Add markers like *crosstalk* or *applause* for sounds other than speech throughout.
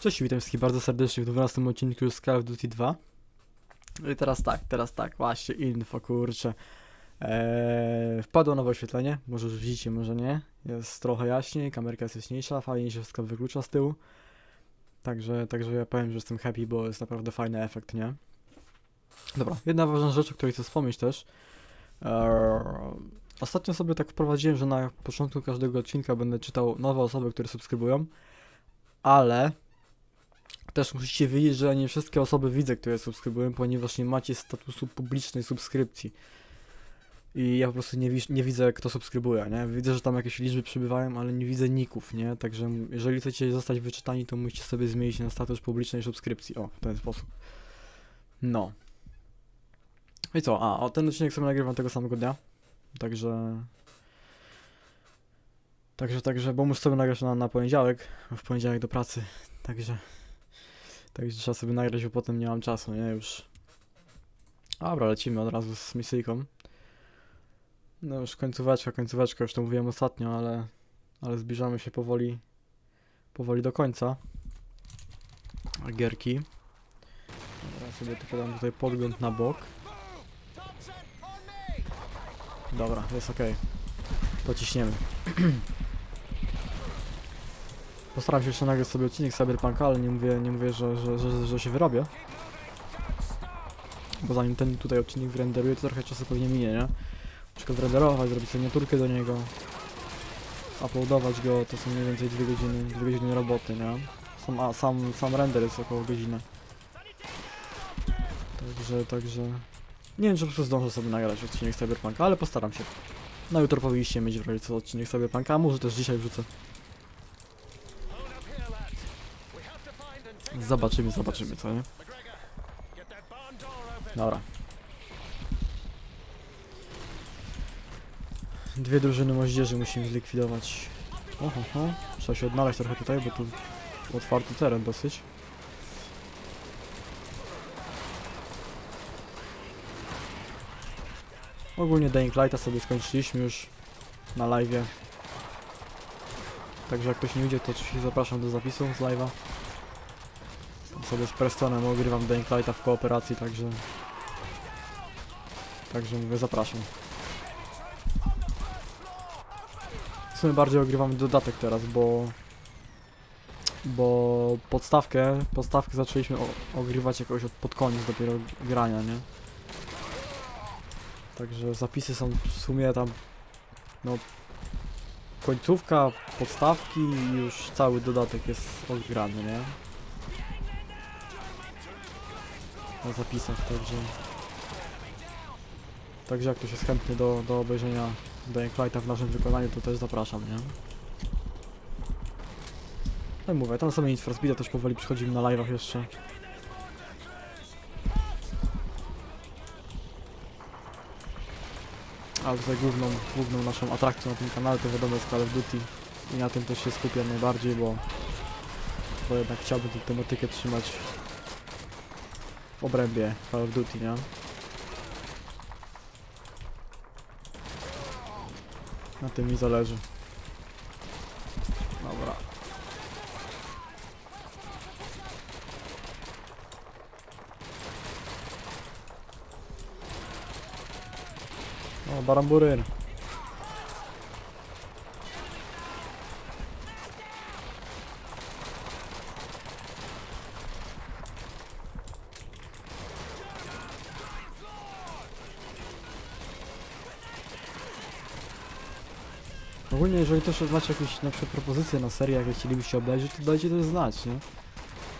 Cześć, witam wszystkich bardzo serdecznie w 12 odcinku z Call of Duty 2. No I teraz tak, teraz tak, właśnie info, kurczę. Eee, wpadło nowe oświetlenie, może już widzicie, może nie. Jest trochę jaśniej, kamerka jest jaśniejsza, fajnie się wszystko wyklucza z tyłu. Także, także ja powiem, że jestem happy, bo jest naprawdę fajny efekt, nie? Dobra, jedna ważna rzecz, o której chcę wspomnieć też. Eee, ostatnio sobie tak wprowadziłem, że na początku każdego odcinka będę czytał nowe osoby, które subskrybują, ale też musicie wiedzieć, że nie wszystkie osoby widzę, które subskrybują, ponieważ nie macie statusu publicznej subskrypcji. I ja po prostu nie, nie widzę, kto subskrybuje, nie? Widzę, że tam jakieś liczby przybywają, ale nie widzę ników, nie? Także jeżeli chcecie zostać wyczytani, to musicie sobie zmienić na status publicznej subskrypcji. O, w ten sposób. No. I co? A, o ten odcinek sobie nagrywam tego samego dnia. Także... Także, także, bo muszę sobie nagrać na, na poniedziałek, w poniedziałek do pracy. Także... Także trzeba sobie nagrać, bo potem nie mam czasu, nie? Już. Dobra, lecimy od razu z misyjką. No już końcóweczka, końcóweczka, już to mówiłem ostatnio, ale, ale zbliżamy się powoli, powoli do końca gierki. Dobra, sobie tu podam tutaj podgląd na bok. Dobra, jest ok. To ciśniemy. *clears throat* Postaram się jeszcze nagrać sobie odcinek Cyberpunka, ale nie mówię, nie mówię że, że, że, że się wyrobię. Bo zanim ten tutaj odcinek wyrenderuję, to trochę czasu pewnie minie, nie? Muszę go zrenderować, zrobić sobie miniaturkę do niego. Uploadować go, to są mniej więcej 2 godziny, 2 godziny roboty, nie? Sam, a, sam, sam render jest około godziny. Także, także... Nie wiem, czy po prostu zdążę sobie nagrać odcinek Cyberpunka, ale postaram się. Na jutro powinniście mieć w co odcinek Cyberpunka, a może też dzisiaj wrzucę. Zobaczymy, zobaczymy, co nie? Dobra. Dwie drużyny moździerzy musimy zlikwidować. Oho, ho. Trzeba się odnaleźć trochę tutaj, bo tu otwarty teren dosyć. Ogólnie Dying Lighta sobie skończyliśmy już na live'ie. Także jak ktoś nie idzie, to oczywiście zapraszam do zapisu z live'a. Sobie z Prestonem ogrywam Dying Lighta w kooperacji, także... Także mówię, zapraszam. W sumie bardziej ogrywamy dodatek teraz, bo... Bo podstawkę, podstawkę zaczęliśmy ogrywać jakoś od pod koniec dopiero grania, nie? Także zapisy są w sumie tam... No... Końcówka, podstawki i już cały dodatek jest odgrany, nie? na zapisach, także... Także jak ktoś jest chętny do, do obejrzenia Dying Lighta w naszym wykonaniu, to też zapraszam, nie? No i mówię, tam sobie nic for Speeda też powoli przychodzimy na live'ach jeszcze. Ale tutaj główną, główną naszą atrakcją na tym kanale to wiadomo jest Call of Duty i na tym też się skupiam najbardziej, bo, bo jednak chciałbym tę tematykę trzymać w obrębie Call of Duty, nie? Na tym mi zależy. Dobra. O. Ogólnie, jeżeli też macie jakieś na przykład propozycje na serię, jakie chcielibyście obejrzeć, to dajcie to znać, nie?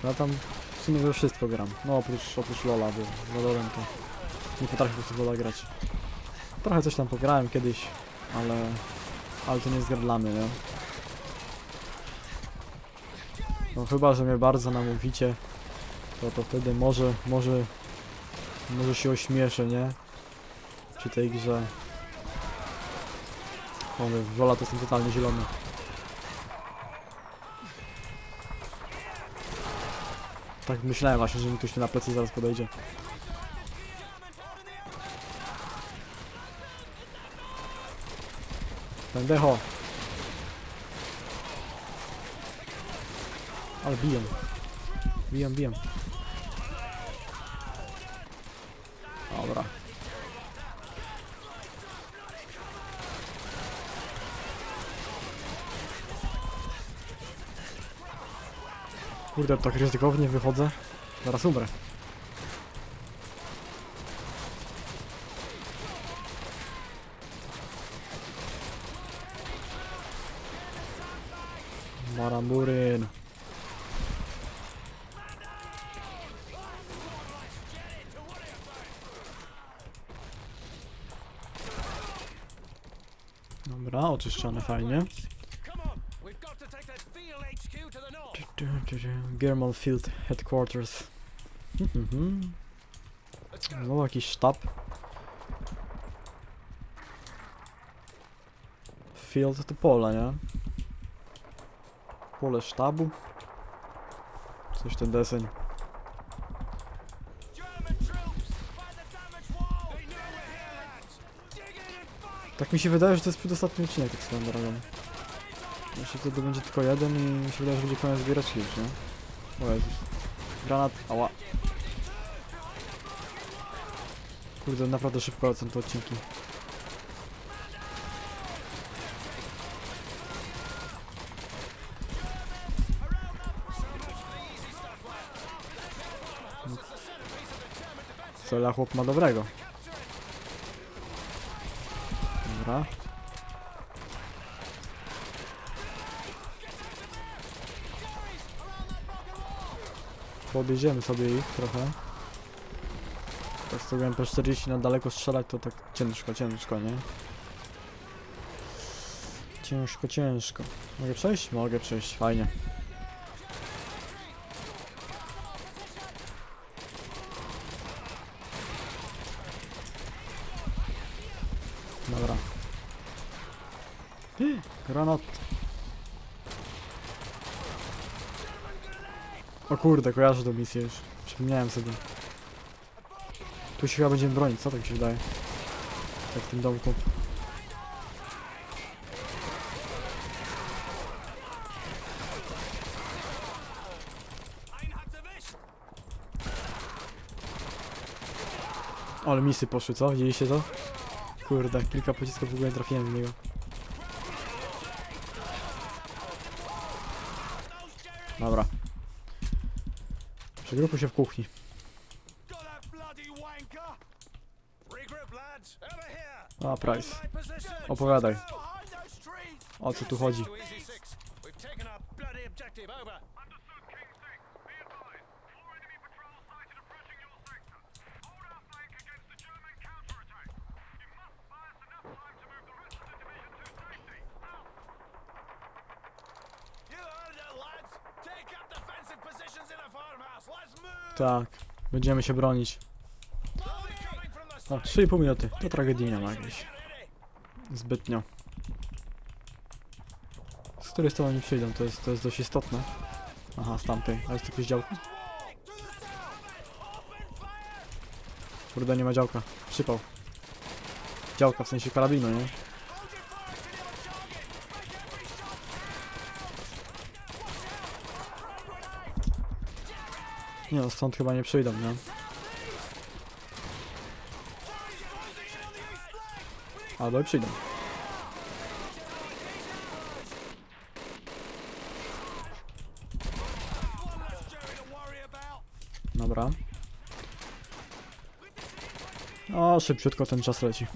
Ja tam w sumie we wszystko gram. No oprócz, oprócz Lola, bo za Lolem to nie potrafię po prostu Lola grać. Trochę coś tam pograłem kiedyś, ale... Ale to nie jest gra dla mnie, nie? No chyba, że mnie bardzo namówicie, to, to wtedy może, może... Może się ośmieszę, nie? Przy tej grze. O, w Lola to jestem totalnie zielony. Tak myślałem właśnie, że mi ktoś tu na plecy zaraz podejdzie. Pendejo. Ale biją. Biją, biją. Dobra. Kurde, tak ryzykownie wychodzę. Zaraz umrę. Maramburyn. Dobra, oczyszczone fajnie. Come on, we've got to take that field HQ to the north. German Field Headquarters. Znowu jakiś sztab. Field to pole, nie? Pole sztabu. Coś ten deseń. Tak mi się wydaje, że to jest przedostatni odcinek tak swoją drogą. Jeśli wtedy będzie tylko jeden i mi się wydaje, że będzie koniec zbierać już, nie? O Jezus. Granat, ała. Kurde, naprawdę szybko lecą te odcinki. Cela chłop ma dobrego. Dobra. Podjedziemy sobie ich trochę. Tak tego MP40 na daleko strzelać to tak ciężko, ciężko, nie? Ciężko, ciężko. Mogę przejść? Mogę przejść, fajnie. Dobra. Granat. O kurde, kojarzę tę misję już. Przypomniałem sobie. Tu się chyba będziemy bronić, co tak się wydaje? Jak w tym domku. Ale misy poszły, co? Widzieliście to? Kurde, kilka pocisków w ogóle trafiłem w niego. Dobra. Przegrupuj się w kuchni. A, Price. Opowiadaj. O co tu chodzi? Tak, będziemy się bronić. Side. 3,5 minuty. To tragedii nie ma ready. Zbytnio. Z której strony nie przyjdą, to jest, to jest dość istotne. Aha, z tamtej. A jest jakieś działko? Kurde, nie ma działka. Przypał. Działka, w sensie karabinu, nie? Nie no, stąd chyba nie przyjdą, nie? Albo i przyjdą. Dobra. O, szybciutko ten czas leci.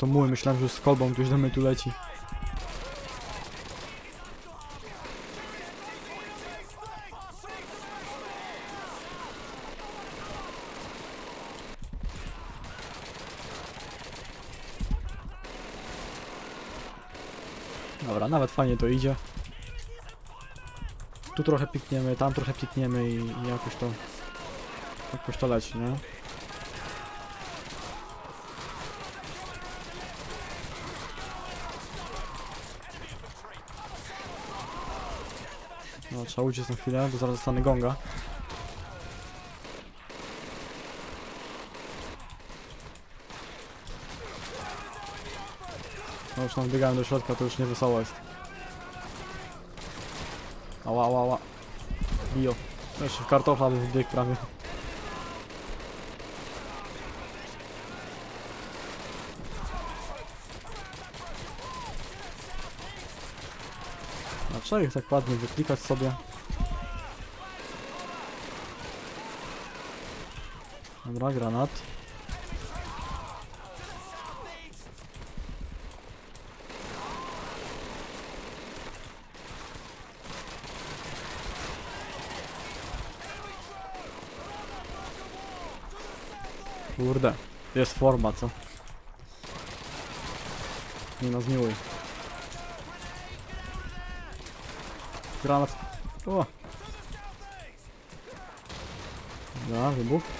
To muły, myślałem, że z kolbą ktoś do mnie tu leci. Dobra, nawet fajnie to idzie. Tu trochę pikniemy, tam trochę pikniemy i, i jakoś to... Jakoś to leci, nie? Trzeba uciec na chwilę, bo zaraz dostanę gonga. No już nam wbiegają do środka, to już nie wesoło jest. Ała, ała, ała. Bio. Jeszcze w kartofla by wbiegł prawie. Dlaczego ich tak ładnie wyklikać sobie? Dobra, granat. Kurde, jest forma, co? Nie no, zmiłuj. Granat. O! Dobra, wybuch.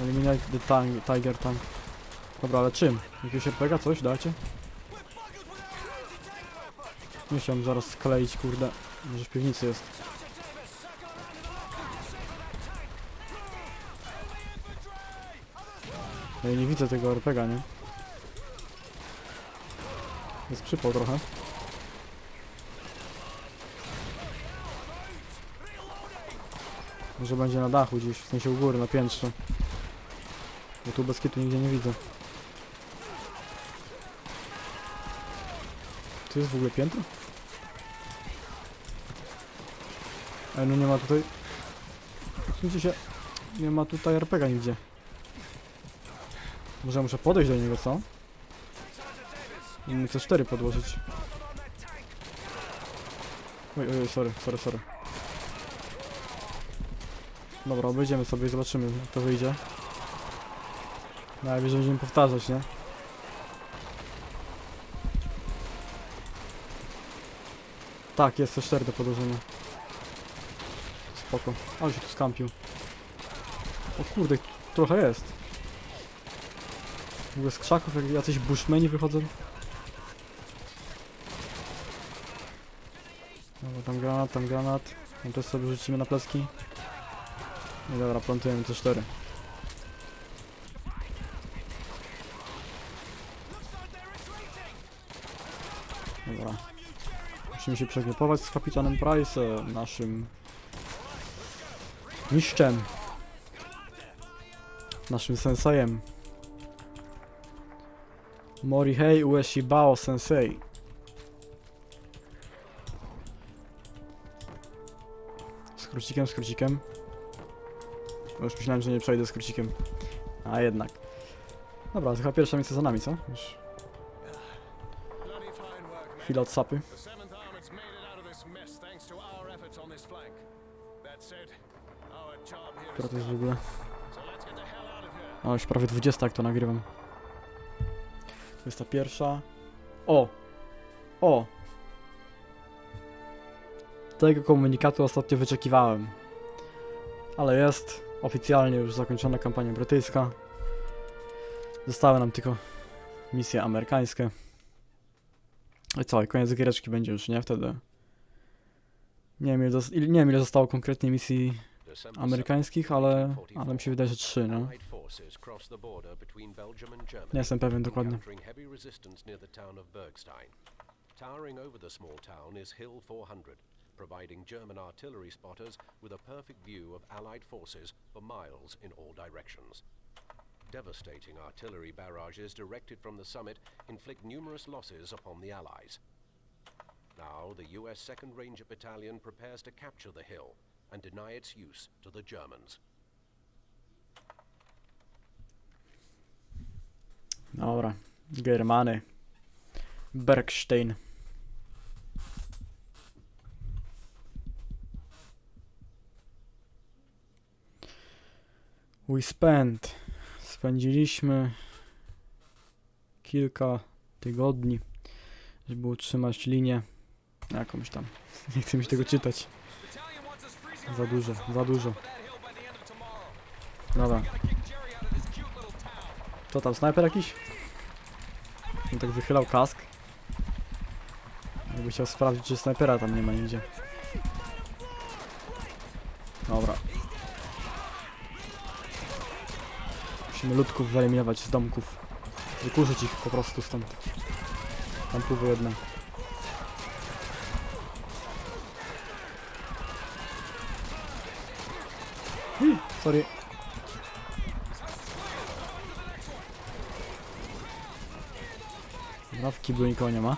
Eliminate the tank, tiger tank. Dobra, ale czym? Jakieś RPG, coś dacie? Nie chciałem zaraz skleić, kurde. Może w piwnicy jest. Ja nie widzę tego RPGa, nie? Jest przypał trochę. Może będzie na dachu gdzieś, w sensie u góry, na piętrze. Bo tu bez kitu nigdzie nie widzę. Tu jest w ogóle piętro? Ej, no nie ma tutaj... Słuchajcie się... Nie ma tutaj RPGa nigdzie. Może muszę podejść do niego, co? I mu C4 podłożyć. Oj, oj, oj, sorry, sorry, sorry. Dobra, obejdziemy sobie i zobaczymy, jak to wyjdzie. Najwyżej będziemy powtarzać, nie? Tak, jest C4 do podłożenia. Spoko. Ale się tu skampił. O kurde, trochę jest. W ogóle z krzaków jak jacyś bushmeni wychodzą. Dobra, tam granat, tam granat. No też sobie rzucimy na pleski. I dobra, plantujemy C4. Dobra. Musimy się przegrupować z kapitanem Price, naszym mistrzem. Naszym sensejem. Morihei Ueshibao Sensei. Skrócikiem, skrócikiem. Już myślałem, że nie przejdę skrócikiem. A jednak. Dobra, to chyba pierwsza miejsce za nami, co? Już chwila od sapy. The 7th Army's made it out of this mess thanks to our efforts on this flank. That said, our job here Która to jest w ogóle? O, już prawie 20 jak to nagrywam. 21. O! O! Tego komunikatu ostatnio wyczekiwałem. Ale jest oficjalnie już zakończona kampania brytyjska. Zostały nam tylko misje amerykańskie. I co, koniec giereczki będzie już, nie? Wtedy. Nie wiem, ile, nie wiem, ile zostało konkretnie misji amerykańskich, ale, ale mi się wydaje, że trzy, no. Nie jestem pewien dokładnie. Towering over the small town is Hill 400, providing German artillery spotters with a perfect view of Allied forces for miles in all directions. Devastating artillery barrages directed from the summit inflict numerous losses upon the Allies. Now, the US 2nd Ranger Battalion prepares to capture the hill and deny its use to the Germans. Dobra. Germany. Bergstein. We spent. Spędziliśmy kilka tygodni, żeby utrzymać linię jakąś tam. *laughs* Nie chcę mi się tego czytać. Za dużo, za dużo. Dobra. Co tam, snajper jakiś? On tak wychylał kask. Jakby chciał sprawdzić, czy snajpera tam nie ma nigdzie. Dobra. Musimy ludków wyeliminować z domków. Wykurzyć ich po prostu stąd. Tam pływy jedne. Ui, Sorry. Dobra, w kiblu nikogo nie ma.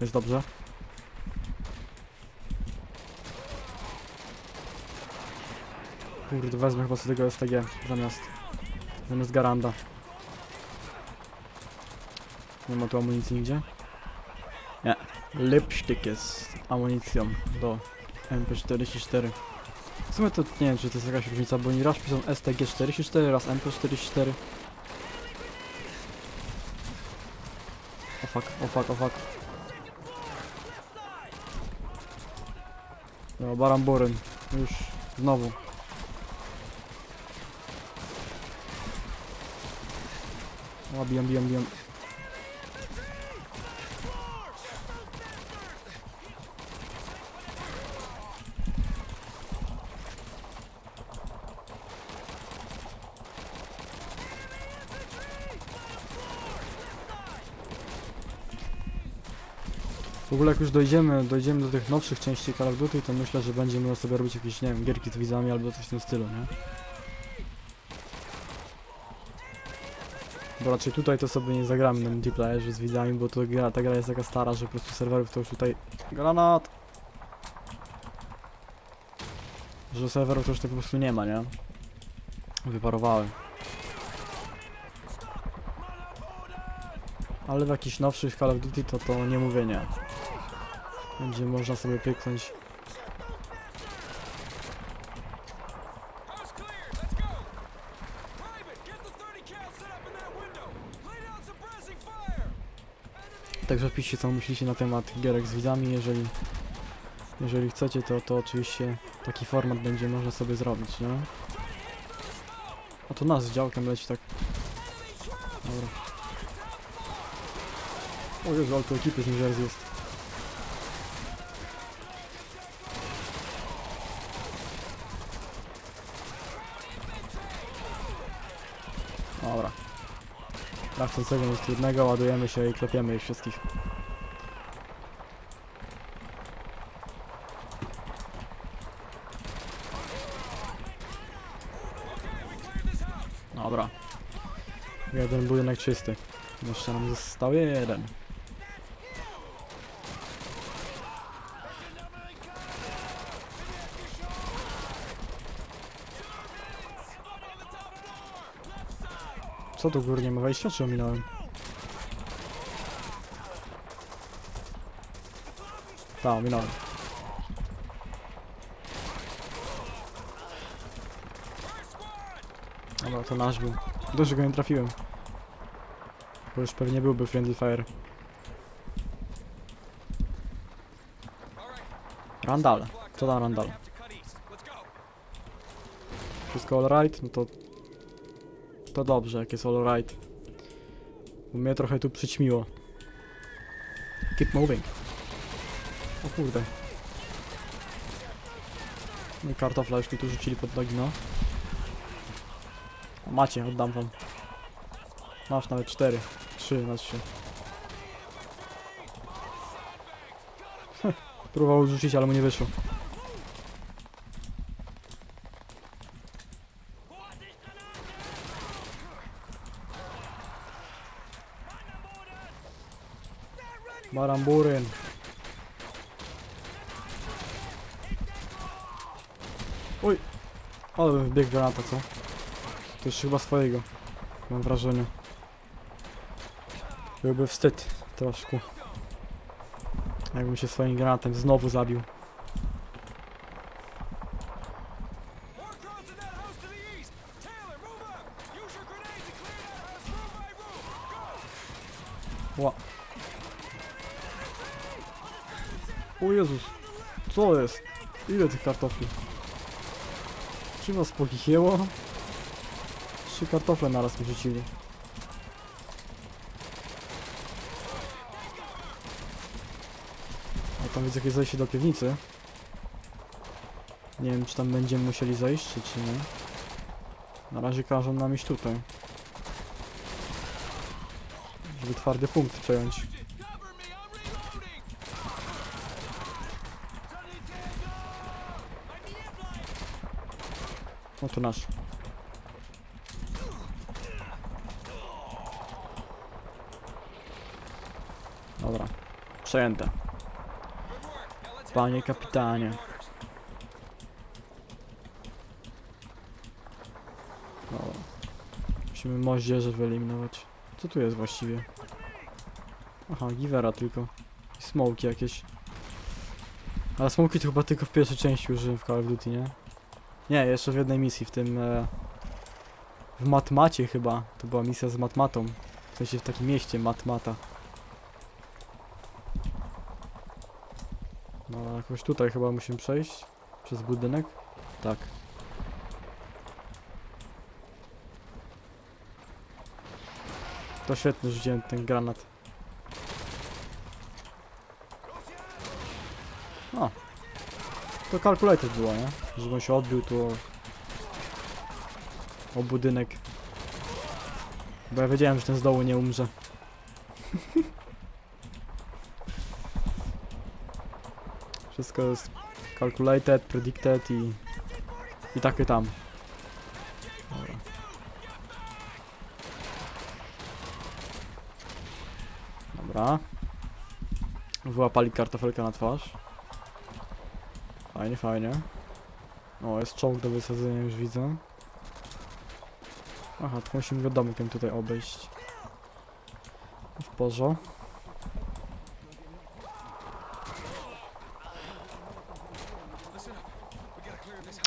Jest dobrze. Kurde, wezmę chyba sobie tego STG zamiast... Zamiast Garanda. Nie ma tu amunicji nigdzie? Nie. Lipstick jest amunicją do MP44. W sumie to nie wiem, czy to jest jakaś różnica, bo oni raz piszą STG44, raz MP44. O fuck, o fuck, o fuck. No, Baramburyn. Już znowu. O, bijam, bijam, bijam. W ogóle jak już dojdziemy, dojdziemy do tych nowszych części Call of Duty, to myślę, że będziemy sobie robić jakieś, nie wiem, gierki z widzami albo coś w tym stylu, nie? Bo raczej tutaj to sobie nie zagramy na multiplayerze z widzami, bo to gra, ta gra jest taka stara, że po prostu serwerów to już tutaj... Granat! Że serwerów to już tak po prostu nie ma, nie? Wyparowały. Ale w jakichś nowszych Call of Duty to to nie mówię nie. Będzie można sobie pyknąć. Także piszcie co myślicie na temat gierek z widzami, jeżeli jeżeli chcecie to, to oczywiście taki format będzie można sobie zrobić, nie? A to nas z działkiem leci tak. Dobra. O Jezu, ale tu ekipy z Jersey jest. Dobra. Tracącego jest jednego, ładujemy się i klepiemy ich wszystkich. Dobra. Jeden budynek czysty. Jeszcze nam został jeden. Co tu górnie ma wejścia, czy ominąłem? Tak, ominąłem. Dobra, to nasz był. Dobrze go nie trafiłem. Bo już pewnie byłby Friendly Fire. Randall. Co tam Randall? Wszystko alright? No to... To dobrze, jak jest alright. Bo mnie trochę tu przyćmiło. Keep moving. O kurde. No i kartofla już mi tu rzucili pod nogi, no. Macie, oddam wam. Masz nawet cztery. Trzy, znaczy się. *laughs* Próbował rzucić, ale mu nie wyszło. Baramburyn. Oj! Ale bieg granata, co? To już chyba swojego. Mam wrażenie. Byłby wstyd troszkę. Jakbym się swoim granatem znowu zabił. Co jest? Ile tych kartofli? Czy was pokichieło? Trzy kartofle naraz mi rzucili. A tam jest jakieś zajście do piwnicy. Nie wiem, czy tam będziemy musieli zajść, czy nie. Na razie każą nam iść tutaj. Żeby twardy punkt przejąć. The No to nasz. Dobra. Przejęte. Panie kapitanie. Dobra. Musimy moździerze wyeliminować. Co tu jest właściwie? Aha, givera tylko. I smoki jakieś. Ale smoki to chyba tylko w pierwszej części użyłem w Call of Duty, nie? Nie, jeszcze w jednej misji, w tym... E, w Matmacie chyba. To była misja z Matmatą. W sensie w takim mieście Matmata. No, jakoś tutaj chyba musimy przejść. Przez budynek. Tak. To świetnie rzuciłem ten granat. O. To calculated było, nie? Żeby on się odbił tu o, o budynek. Bo ja wiedziałem, że ten z dołu nie umrze. *laughs* Wszystko jest calculated, predicted i... I takie tam. Dobra. Dobra. Wyłapali kartofelkę na twarz. Fajnie, fajnie. O, jest czołg do wysadzenia, już widzę. Aha, to musimy go domkiem tutaj obejść. W porządku.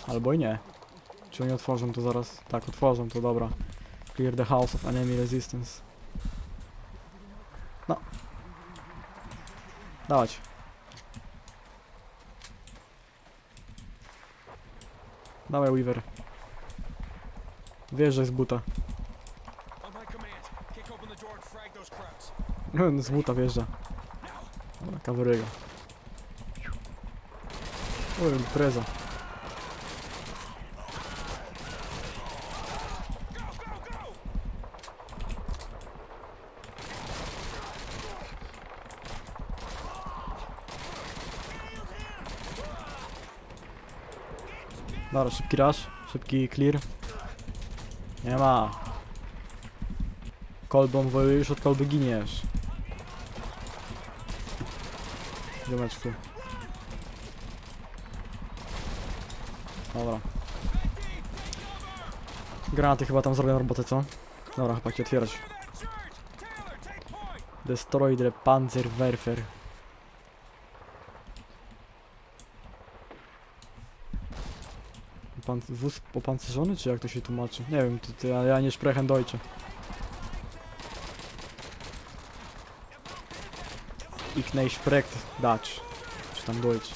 Albo i nie. Czy oni otworzą to zaraz? Tak, otworzą to, dobra. Clear the house of enemy resistance. No. Dawać. Dawaj, Weaver. Że z buta. Krauts. No, z buta wjeżdża. Dobra, kaweryga. Oj, impreza. Dobra, szybki rush, szybki clear. Nie ma. Kolbą wojujesz, od kolby giniesz. Ziomeczku. Dobra. Granaty chyba tam zrobią robotę, co? Dobra, chyba ci otwierać. Clear that charge! Pan, wóz opancerzony, czy jak to się tłumaczy? Nie wiem, to ja, nie sprechen Deutsche. Ich nicht sprecht Dutch. Czy tam Deutsch.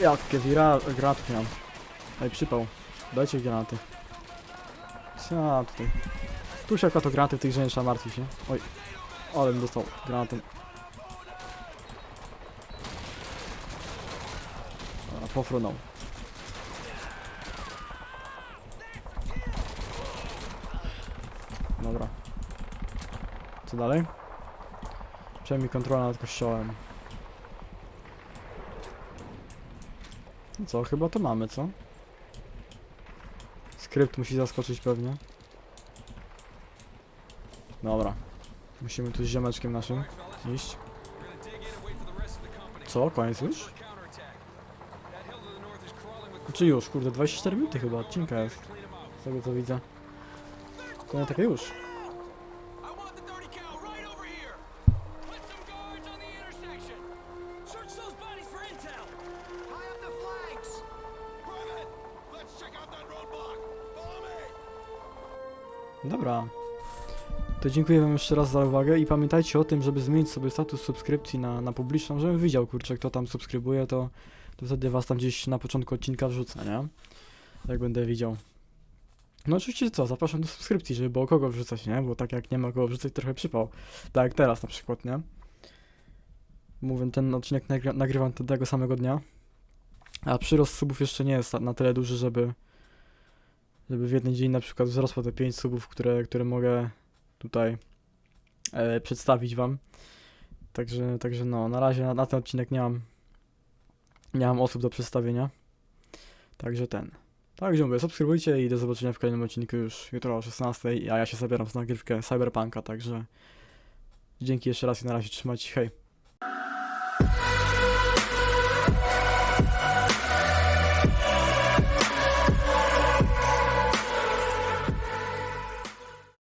Jakie wira granatów miałem. Ej, przypał. Dajcie granaty. Co tutaj? Tu się to granaty w tych nie trzeba martwić, nie? Oj. Ale bym dostał granatem. A, pofrunął. Dobra. Co dalej? Przejmij kontrolę nad kościołem. No co, chyba to mamy, co? Skrypt musi zaskoczyć pewnie. Dobra. Musimy tu z ziomeczkiem naszym iść. Co? Koniec już? Czy już? Kurde, 24 minuty chyba odcinka jest. Z tego co widzę. To nie już. To dziękuję wam jeszcze raz za uwagę i pamiętajcie o tym, żeby zmienić sobie status subskrypcji na, na publiczną, żebym widział, kurczę, kto tam subskrybuje, to, to wtedy was tam gdzieś na początku odcinka wrzucę, nie? Jak będę widział. No oczywiście co, zapraszam do subskrypcji, żeby było kogo wrzucać, nie? Bo tak jak nie ma kogo wrzucać, trochę przypał. Tak jak teraz na przykład, nie? Mówię, ten odcinek nagry nagrywam tego samego dnia. A przyrost subów jeszcze nie jest na tyle duży, żeby żeby w jeden dzień na przykład wzrosło te 5 subów, które, które mogę tutaj e, przedstawić wam. Także, także no, na razie na, na ten odcinek nie mam nie mam osób do przedstawienia. Także ten. Także mówię, subskrybujcie i do zobaczenia w kolejnym odcinku już jutro o 16, a ja się zabieram z nagrywkę Cyberpunka, także dzięki jeszcze raz i na razie się, hej.